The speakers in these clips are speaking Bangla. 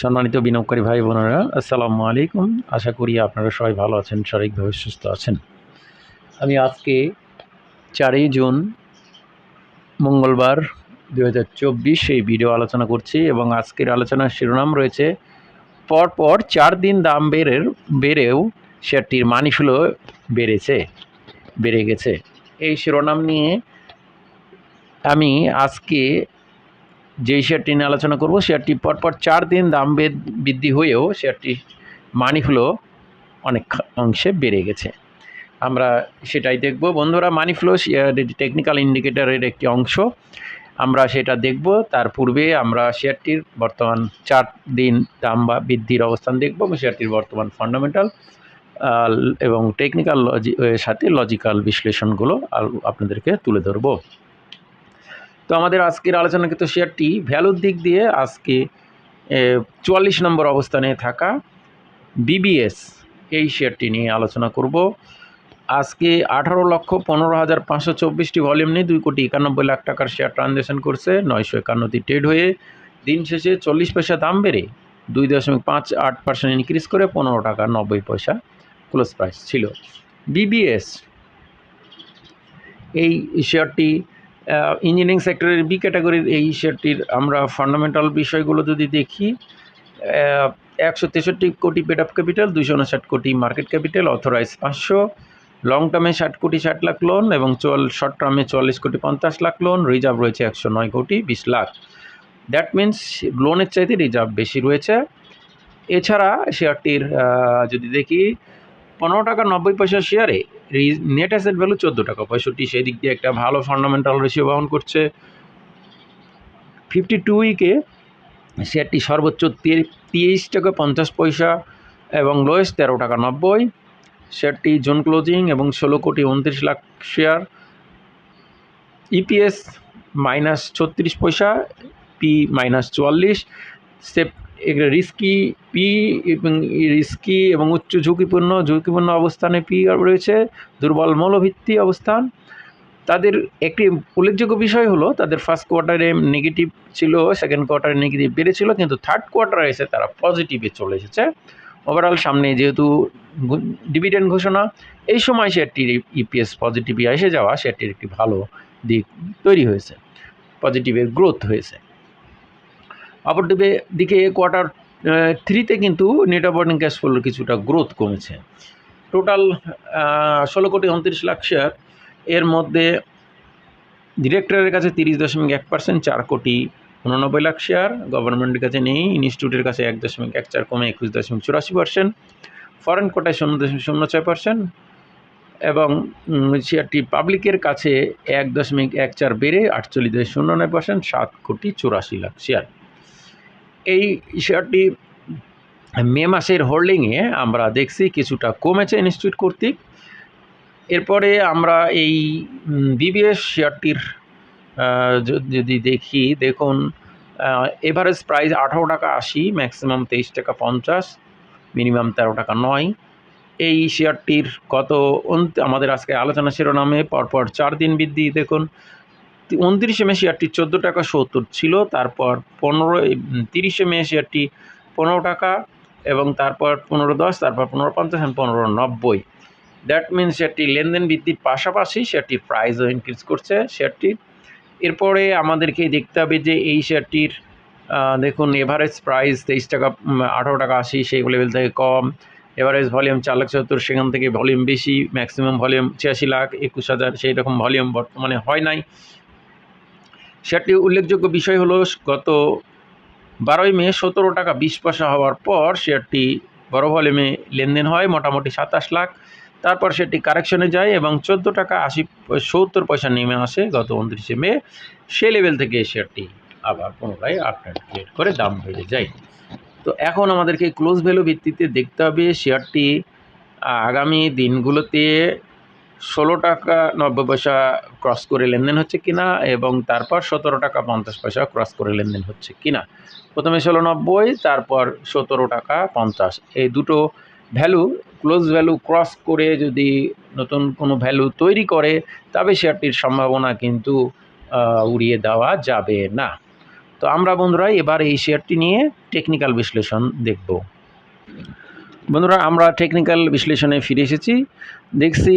সম্মানিত বিনিয়োগকারী ভাই বোনেরা, আসসালামু আলাইকুম। আশা করি আপনারা সবাই ভালো আছেন, শারীরিকভাবে সুস্থ আছেন। আমি আজকে চারই জুন, মঙ্গলবার দু হাজার চব্বিশ এই ভিডিও আলোচনা করছি এবং আজকের আলোচনার শিরোনাম রয়েছে, পরপর চার দিন দাম বেড়ের বেড়েও শেয়ারটির মানি ফ্লো বেড়েছে, বেড়ে গেছে। এই শিরোনাম নিয়ে আমি আজকে যেই শেয়ারটি নিয়ে আলোচনা করব শেয়ারটি পরপর চার দিন দাম বৃদ্ধি হয়েও শেয়ারটি মানি ফ্লো অনেক অংশে বেড়ে গেছে। আমরা সেটাই দেখব। বন্ধুরা মানি ফ্লো টেকনিক্যাল ইন্ডিকেটরের একটি অংশ। আমরা সেটা দেখব। তার পূর্বে আমরা শেয়ারটির বর্তমান চার দিন দাম বা বৃদ্ধির অবস্থান দেখব এবং শেয়ারটির বর্তমান ফান্ডামেন্টাল এবং টেকনিক্যাল লজি সাথে লজিক্যাল বিশ্লেষণগুলো আপনাদেরকে তুলে ধরবো। তো আমাদের আজকের আলোচনা কিন্তু শেয়ারটি ভ্যালুর দিক দিয়ে আজকে চুয়াল্লিশ নম্বর অবস্থানে থাকা বিবিএস এই শেয়ারটি নিয়ে আলোচনা করব। আজকে আঠারো লক্ষ পনেরো হাজার পাঁচশো চব্বিশটি ভলিউম নিয়ে দুই কোটি একানব্বই লাখ টাকার শেয়ার ট্রানজ্যাকশন করছে। নয়শো একান্নটি ট্রেড হয়ে দিন শেষে চল্লিশ পয়সা দাম বেড়ে দুই দশমিক পাঁচ আট পার্সেন্ট ইনক্রিজ করে পনেরো টাকা নব্বই পয়সা ক্লোজ প্রাইস ছিল। বিবিএস এই শেয়ারটি ইঞ্জিনিয়ারিং সেক্টরের বি ক্যাটাগরির এই শেয়ারটির আমরা ফান্ডামেন্টাল বিষয়গুলো যদি দেখি একশো তেষট্টি কোটি পেড অফ ক্যাপিটাল দুশো উনষাট কোটি মার্কেট ক্যাপিটাল অথরাইজ পাঁচশো। লং টার্মে ষাট কোটি, ষাট লাখ লোন এবং চুয়াল শর্ট টার্মে চুয়াল্লিশ কোটি, পঞ্চাশ লাখ লোন রিজার্ভ রয়েছে একশো নয় কোটি, বিশ লাখ। দ্যাট মিন্স লোনের চাইতে রিজার্ভ বেশি রয়েছে। এছাড়া শেয়ারটির যদি দেখি, পনেরো টাকা নব্বই পয়সা শেয়ারে নেট অ্যাসেট ভ্যালু চোদ্দ টাকা, পঁয়ষট্টি সেই দিক দিয়ে একটা ভালো ফান্ডামেন্টাল রেশিও বহন করছে। ফিফটি টু উইকে শেয়ারটি সর্বোচ্চ তে- তেইশ টাকা পঞ্চাশ পয়সা এবং লোয়েস্ট তেরো টাকা নব্বই। শেয়ারটি জোন ক্লোজিং এবং ষোলো কোটি উনত্রিশ লাখ শেয়ার ইপিএস মাইনাস ছত্রিশ পয়সা পি মাইনাস চুয়াল্লিশ। সেপ রিস্কি পি এবং রিস্কি এবং উচ্চ ঝুঁকিপূর্ণ ঝুঁকিপূর্ণ অবস্থানে পি রয়েছে, দুর্বল মৌলভিত্তি অবস্থান। তাদের একটি উল্লেখযোগ্য বিষয় হলো, তাদের ফার্স্ট কোয়ার্টারে নেগেটিভ ছিল সেকেন্ড কোয়ার্টারে নেগেটিভ বেড়েছিল, কিন্তু থার্ড কোয়ার্টারে এসে তারা পজিটিভে চলে এসেছে। ওভারঅল সামনে যেহেতু ডিভিডেন্ড ঘোষণা, এই সময় শেয়ারটির ইপিএস পজিটিভে এসে যাওয়া, শেয়ারটির একটি ভালো দিক তৈরি হয়েছে পজিটিভের গ্রোথ হয়েছে। অপর দিকে কোয়ার্টার থ্রিতে কিন্তু নেট অপারেটিং ক্যাশ ফ্লোর কিছুটা গ্রোথ কমেছে। টোটাল ষোলো কোটি উনত্রিশ লাখ শেয়ার এর মধ্যে ডিরেক্টরের কাছে তিরিশ দশমিক এক পার্সেন্ট চার কোটি উননব্বই লাখ শেয়ার গভর্নমেন্টের কাছে নেই ইনস্টিটিউটের কাছে এক দশমিক এক চার, কমে একুশ দশমিক চুরাশি পার্সেন্ট ফরেন কোটায় শূন্য দশমিক শূন্য ছয় পার্সেন্ট এবং শেয়ারটি পাবলিকের কাছে এক দশমিক এক চার বেড়ে আটচল্লিশ দশমিক শূন্য নয় পার্সেন্ট সাত কোটি চুরাশি লাখ শেয়ার এই শেয়ারটি মে মাসের হোল্ডিংয়ে আমরা দেখছি কিছুটা কমেছে ইনস্টিটিউট কর্তৃক। এরপরে আমরা এই বিবিএস শেয়ারটির যদি দেখি, দেখুন এভারেজ প্রাইস আঠারো টাকা আশি, ম্যাক্সিমাম তেইশ টাকা পঞ্চাশ, মিনিমাম তেরো টাকা নয়। এই শেয়ারটির গত আমাদের আজকে আলোচনা শিরোনামে পরপর চার দিন বৃদ্ধি, দেখুন উনত্রিশে মে শেয়ারটি চোদ্দ টাকা সত্তর ছিল, তারপর পনেরো তিরিশে মে শেয়ারটি পনেরো টাকা এবং তারপর পনেরো দশ, তারপর পনেরো পঞ্চাশ এবং পনেরো নব্বই। দ্যাট মিনস শেয়ারটি লেনদেন বৃদ্ধির পাশাপাশি শেয়ারটির প্রাইসও ইনক্রিজ করছে শেয়ারটির এরপরে আমাদেরকে দেখতে হবে যে এই শেয়ারটির দেখুন এভারেজ প্রাইস তেইশ টাকা আঠারো টাকা আশি, সেই লেভেল থেকে কম। এভারেজ ভলিউম চার লাখ সত্তর সেখান থেকে ভলিউম বেশি ম্যাক্সিমাম ভলিউম ছিয়াশি লাখ, একুশ হাজার, সেই রকম ভলিউম বর্তমানে হয় নাই। শেয়ারটির উল্লেখযোগ্য বিষয় হলো, গত বারোই মে সতেরো টাকা বিশ পয়সা হওয়ার পর শেয়ারটি বড় ভলিউমে লেনদেন হয়, মোটামুটি সাতাশ লাখ। তারপর সেটি কারেকশনে যায় এবং চোদ্দ টাকা আশি সত্তর পয়সা নেমে আসে গত উনত্রিশে মে। সে লেভেল থেকে শেয়ারটি আবার পুনরায় আপডেট ক্রিয়েট করে দাম বেড়ে যায়। তো এখন আমাদেরকে ক্লোজ ভ্যালু ভিত্তিতে দেখতে হবে, শেয়ারটি আগামী দিনগুলোতে ষোলো টাকা, নব্বই পয়সা ক্রস করে লেনদেন হচ্ছে কিনা এবং তারপর সতেরো টাকা, পঞ্চাশ পয়সা ক্রস করে লেনদেন হচ্ছে কিনা? প্রথমে ষোলো নব্বই, তারপর সতেরো টাকা, পঞ্চাশ। এই দুটো ভ্যালু ক্লোজ ভ্যালু ক্রস করে যদি নতুন কোনো ভ্যালু তৈরি করে, তবে শেয়ারটির সম্ভাবনা কিন্তু উড়িয়ে দেওয়া যাবে না। তো আমরা বন্ধুরা, এবার এই শেয়ারটি নিয়ে টেকনিক্যাল বিশ্লেষণ দেখব। বন্ধুরা, আমরা টেকনিক্যাল বিশ্লেষণে ফিরে এসেছি। দেখছি,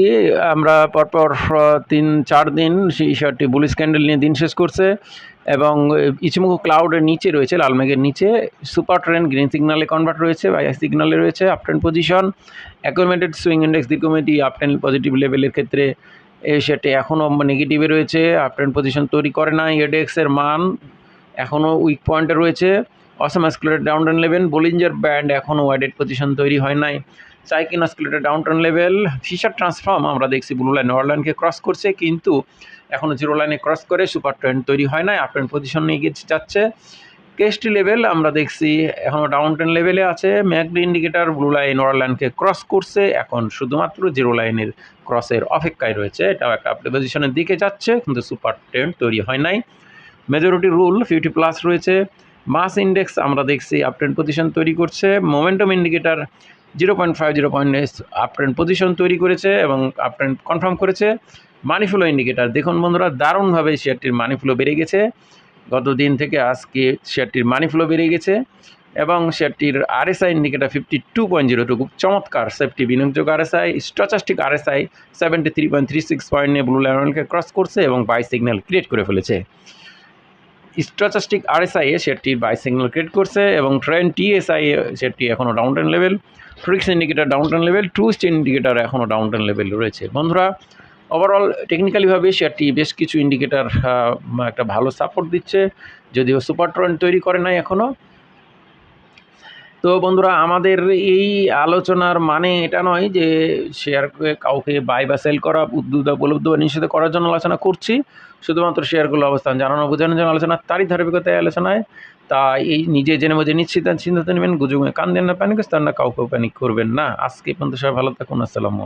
আমরা পরপর তিন, চার দিন সেই শেয়ারটি বুলিশ ক্যান্ডেল নিয়ে দিন শেষ করছে এবং ইচিমুকু ক্লাউডের নিচে রয়েছে লালমেঘের নিচে। সুপার ট্রেন্ড গ্রিন সিগনালে কনভার্ট রয়েছে বাই সিগনালে রয়েছে আপ ট্রেন্ড পজিশন অ্যাকোমেন্টেড সুইং ইন্ডেক্স দীর্ঘমেয়াদী আপ ট্রেন্ড পজিটিভ লেভেলের ক্ষেত্রে এই শেয়ারটি এখনও নেগেটিভে রয়েছে। আপ ট্রেন্ড পজিশন তৈরি করে না এডেক্সের মান এখনও উইক পয়েন্টে রয়েছে। Awesome oscillator down trend level Bollinger band এখনও ওয়াইডেড পজিশন তৈরি হয় নাই। Chaikin oscillator down trend level Fisher transform আমরা দেখছি ব্লু লাইন ওয়ার লাইনকে ক্রস করছে, কিন্তু এখনও জিরো লাইনে ক্রস করে সুপার ট্রেন্ড তৈরি হয় নাই আপ ট্রেন্ড পজিশন নিয়ে গিয়ে যাচ্ছে। কেএসটি লেভেল আমরা দেখছি এখনও ডাউন ট্রেন লেভেলে আছে ম্যাকডি ইন্ডিকেটার ব্লু লাইন ওয়ার লাইনকে ক্রস করছে, এখন শুধুমাত্র জিরো লাইনের ক্রসের অপেক্ষায় রয়েছে, এটাও একটা আপডেট পজিশনের দিকে যাচ্ছে, কিন্তু সুপার ট্রেন্ড তৈরি হয় নাই। মেজরিটি রুল ফিফটি প্লাস রয়েছে। মাস ইন্ডেক্স আমরা দেখছি আপট্রেন্ড পজিশন তৈরি করছে momentum indicator zero point five zero point uptrend position তৈরি করেছে এবং আপট্রেন্ড কনফার্ম করেছে। মানি ফ্লো ইন্ডিকেটার দেখুন বন্ধুরা, দারুণভাবে শেয়ারটির মানি ফ্লো বেড়ে গেছে। গত দিন থেকে আজকে শেয়ারটির মানি ফ্লো বেড়ে গেছে এবং শেয়ারটির RSI indicator fifty two point zero two খুব চমৎকার safety বিনিয়োগযোগ RSI stochastic RSI seventy three point three six point নিয়ে ব্লু লেভেলকে ক্রস করছে এবং বাই সিগন্যাল ক্রিয়েট করে ফেলেছে। স্ট্রাচাস্টিক আরএসআই এ সেটটি বাই সিগন্যাল ক্রিয়েট করছে এবং ট্রেন টিএসআই এ সেটটি এখনও ডাউন টেন লেভেল ফ্রিক্স ইন্ডিকেটার ডাউন টেন লেভেল ট্রুস্ট ইন্ডিকেটার এখনও ডাউন টেন লেভেল রয়েছে। বন্ধুরা ওভারঅল টেকনিক্যালিভাবে শেয়ারটি বেশ কিছু ইন্ডিকেটার একটা ভালো সাপোর্ট দিচ্ছে, যদিও সুপার ট্রেন তৈরি করে নাই এখনও তো বন্ধুরা, আমাদের এই আলোচনার মানে এটা নয় যে শেয়ারকে কাউকে বাই বা সেল করা, উদ্বুদ্ধ, উপলব্ধ বা নিষিদ্ধ করার জন্য আলোচনা করছি। শুধুমাত্র শেয়ারগুলো অবস্থান জানানো, বোঝানোর জন্য আলোচনা, তারই ধারাবাহিকতায় আলোচনায়। তা এই নিজে জেনে বুঝে নিশ্চিত চিন্তা নেবেন গুজুমে কান দেন না প্যানিক না কাউকে প্যানিক করবেন না। আজকে পর্যন্ত সবাই ভালো থাকুন, আসসালামু